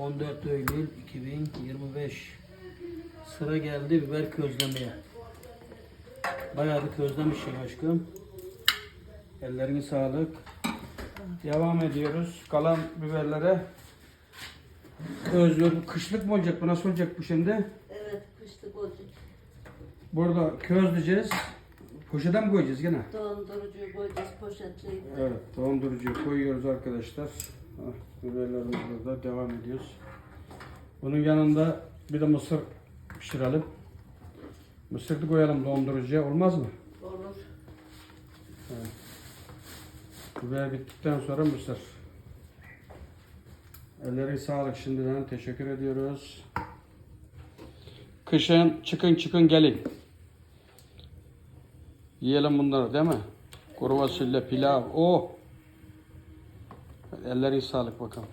14 Eylül 2025 Sıra geldi biber közlemeye. Bayağı bir közlemişsin aşkım. Ellerine sağlık. Devam ediyoruz. Kalan biberlere közlüyor. Kışlık mı olacak? Bu nasıl olacak bu şimdi? Evet kışlık olacak. Burada közleyeceğiz. Poşete mi koyacağız gene? Dondurucuyu koyacağız poşetleyi. Evet, dondurucuya koyuyoruz arkadaşlar. Ah, biberlerimiz burada devam ediyoruz. Bunun yanında bir de mısır pişirelim. Mısır da koyalım dondurucuya olmaz mı? Olur. Biber bittikten sonra mısır. Elleri sağlık şimdiden teşekkür ediyoruz. Kışın çıkın çıkın gelin. Yiyelim bunları değil mi? Kuru fasulye, pilav, o. Elleri sağlık bakalım.